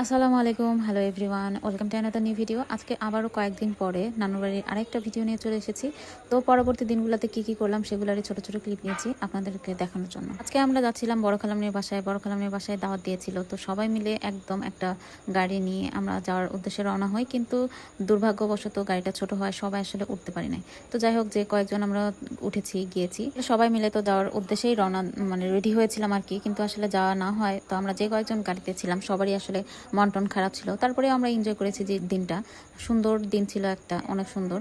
আসসালামু আলাইকুম, hello everyone, welcome to another new video আজকে আবারও কয়েকদিন পরে নানুবাড়ির আরেকটা ভিডিও নিয়ে চলে এসেছি। তো পরবর্তী দিনগুলোতে কি কি করলাম সেগুলোরই ছোট ছোট ক্লিপ নিয়েছি আপনাদেরকে দেখানোর জন্য। আজকে আমরা যাচ্ছিলাম বড় খালামনির বাসায়। বড় খালামনির বাসায় দাওয়াত দিয়েছিল। তো সবাই মিলে একদম একটা গাড়ি নিয়ে আমরা যাওয়ার উদ্দেশ্যে রওনা হই। কিন্তু দুর্ভাগ্যবশত গাড়িটা ছোট হয় সবাই আসলে উঠতে পারি নাই। তো যাই হোক, যে কয়েকজন আমরা উঠেছি, গিয়েছি, সবাই মিলে তো যাওয়ার উদ্দেশ্যেই রওনা মানে রেডি হয়েছিলাম আর কি। কিন্তু আসলে যাওয়া না হয়। তো আমরা যে কয়েকজন গাড়িতে ছিলাম, সবারই আসলে মন টন খারাপ ছিল। তারপরে আমরা এনজয় করেছি যে দিনটা। সুন্দর দিন ছিল একটা, অনেক সুন্দর।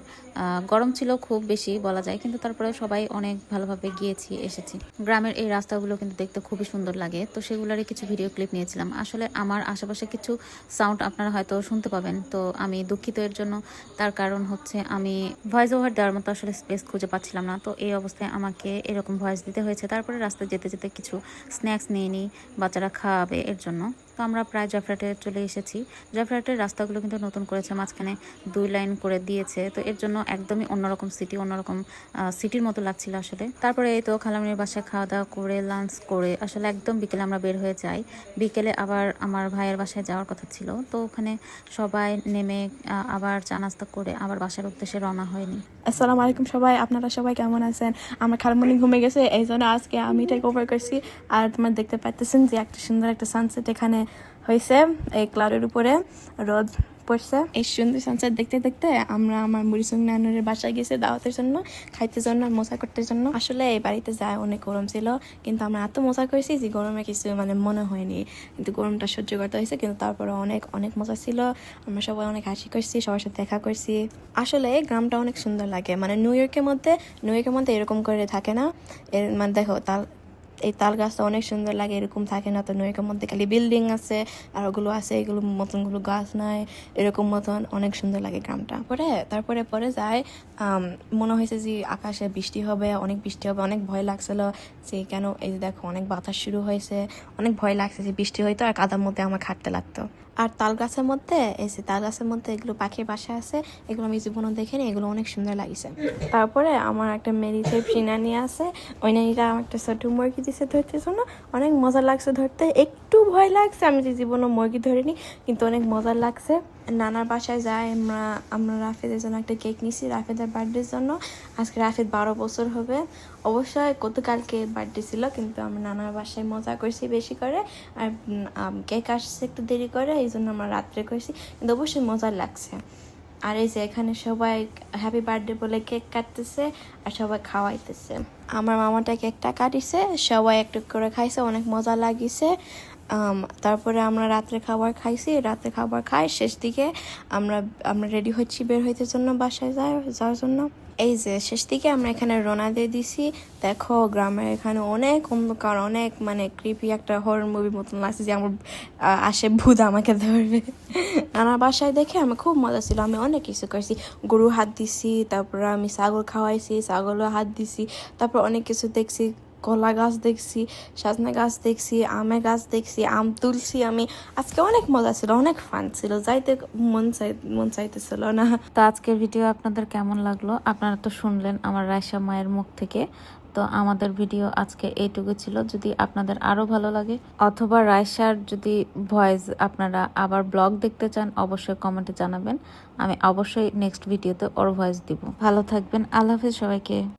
গরম ছিল খুব বেশি বলা যায়, কিন্তু তারপরে সবাই অনেক ভালোভাবে গিয়েছি, এসেছি। গ্রামের এই রাস্তাগুলো কিন্তু দেখতে খুবই সুন্দর লাগে, তো সেগুলোরই কিছু ভিডিও ক্লিপ নিয়েছিলাম। আসলে আমার আশেপাশে কিছু সাউন্ড আপনারা হয়তো শুনতে পাবেন, তো আমি দুঃখিত এর জন্য। তার কারণ হচ্ছে আমি ভয়েস ওভার দেওয়ার মতো আসলে স্পেস খুঁজে পাচ্ছিলাম না, তো এই অবস্থায় আমাকে এরকম ভয়েস দিতে হয়েছে। তারপরে রাস্তায় যেতে যেতে কিছু স্ন্যাক্স নিয়ে নিই, বাচ্চারা খাওয়াবে এর জন্য। তো আমরা প্রায় জয়ফ্রাটে চলে এসেছি। জয়ফ্রাটের রাস্তাগুলো কিন্তু নতুন করেছে, মাঝখানে দুই লাইন করে দিয়েছে। তো এর জন্য একদমই অন্যরকম সিটি অন্যরকম সিটির মতো লাগছিল আসলে। তারপরে এই তো খালামনির বাসায় খাওয়া দাওয়া করে লাঞ্চ করে, আসলে একদম বিকেলে আমরা বের হয়ে যাই। বিকেলে আবার আমার ভাইয়ের বাসায় যাওয়ার কথা ছিল। তো ওখানে সবাই নেমে আবার চা নাস্তা করে আবার বাসার উদ্দেশ্যে রওনা হয়নি। আসসালামু আলাইকুম সবাই, আপনারা সবাই কেমন আছেন? আমার খালামণি ঘুমে গেছে এই জন্য আজকে আমি টেক ওভার করছি। আর তোমার দেখতে পাইতেছেন যে একটা সুন্দর একটা সানসেট এখানে হয়েছে এই ক্লাউডের উপরে রোদ পড়ছে। এই সুন্দর সানসেট দেখতে দেখতে আমরা আমার মুড়িসুং নানুর বাসায় গেছি দাওয়াতের জন্য, খাইতে জন্য আর মজা করতে জন্য। আসলে এই বাড়িতে যায় অনেক গরম ছিল, কিন্তু আমরা এত মজা করেছি যে গরমে কিছু মানে মনে হয়নি। কিন্তু গরমটা সহ্য করতে হয়েছে, কিন্তু তারপরে অনেক অনেক মজা ছিল। আমরা সবাই অনেক হাসি করছি, সবার সাথে দেখা করছি। আসলে গ্রামটা অনেক সুন্দর লাগে মানে নিউ ইয়র্কের মধ্যে নিউ ইয়র্কের মধ্যে এরকম করে থাকে না। এর মানে দেখো, তাল এই তাল গাছটা অনেক সুন্দর লাগে, এরকম থাকে না তো নৈকার মধ্যে খালি বিল্ডিং আছে, আর ওগুলো আছে, এগুলো মতনগুলো গাছ নাই, এরকম মতন অনেক সুন্দর লাগে গ্রামটা। পরে, তারপরে, পরে যায় মনে হয়েছে যে আকাশে বৃষ্টি হবে, অনেক বৃষ্টি হবে, অনেক ভয় লাগছিল যে কেন এই যে দেখো অনেক বাতাস শুরু হয়েছে, অনেক ভয় লাগছে যে বৃষ্টি হয়তো আর কাদার মধ্যে আমার খাটতে লাগতো। আর তাল গাছের মধ্যে, এই যে তাল গাছের মধ্যে এগুলো পাখির বাসা আছে, এগুলো আমি জীবনও দেখিনি এগুলো অনেক সুন্দর লাগিছে। তারপরে আমার একটা মেডিটেপসি নানি আছে, ওই নানিটা আমার একটা ছোট মুরগি দিছে ধরতে জন্য। অনেক মজা লাগছে ধরতে, একটু ভয় লাগছে, আমি যে জীবনও মুরগি ধরিনি, কিন্তু অনেক মজা লাগছে। নানার বাসায় যাই আমরা আমরা রাফিদের জন্য একটা কেক নিছি, রাফেদের বার্থডের জন্য। আজকে রাফিদ বারো বছর হবে। অবশ্যই গতকালকে বার্থডে ছিল, কিন্তু আমরা নানার বাসায় মজা করছি বেশি করে। আর কেক আসছে একটু দেরি করে, এই জন্য আমরা রাত্রে করছি, কিন্তু অবশ্যই মজা লাগছে। আর এই যে এখানে সবাই হ্যাপি বার্থডে বলে কেক কাটতেছে, আর সবাই খাওয়াইতেছে। আমার মামাটা কেকটা কাটিছে, সবাই একটু করে খাইছে, অনেক মজা লাগিছে। তারপরে আমরা রাত্রে খাবার খাইছি, রাত্রে খাবার খাই, শেষ দিকে আমরা আমরা রেডি হচ্ছি বের হইতে জন্য বাসায় যাওয়ার জন্য। এই যে, শেষ দিকে আমরা এখানে রোনা দিয়ে দিছি। দেখো, গ্রামের এখানে অনেক অন্ধকার, অনেক মানে কৃপি একটা হরর মুভির মতন লাগছে যে আমার আসে ভূত আমাকে ধরবে। আমার বাসায় দেখে আমি খুব মজা ছিল। আমি অনেক কিছু করছি। গরু হাত দিছি, তারপর আমি ছাগল খাওয়াইছি ছাগলও হাত দিছি, তারপর অনেক কিছু দেখছি। কলা গাছ দেখছি, সাজনা গাছ দেখছি আমের গাছ দেখছি, আম তুলছি আমি। আজকে অনেক মজা ছিল, অনেক ফান ছিল। যাইতে মন চাই মন চাইতেছিল না। তো আজকের ভিডিও আপনাদের কেমন লাগল? আপনারা তো শুনলেন আমার রায়সা মায়ের মুখ থেকে। তো আমাদের ভিডিও আজকে এইটুকু ছিল। যদি আপনাদের আরও ভালো লাগে, অথবা রায়সার যদি ভয়েস আপনারা আবার ব্লগ দেখতে চান, অবশ্যই কমেন্টে জানাবেন। আমি অবশ্যই নেক্সট ভিডিওতে ওর ভয়েস দিব। ভালো থাকবেন। আল্লাহ হাফিজ সবাইকে।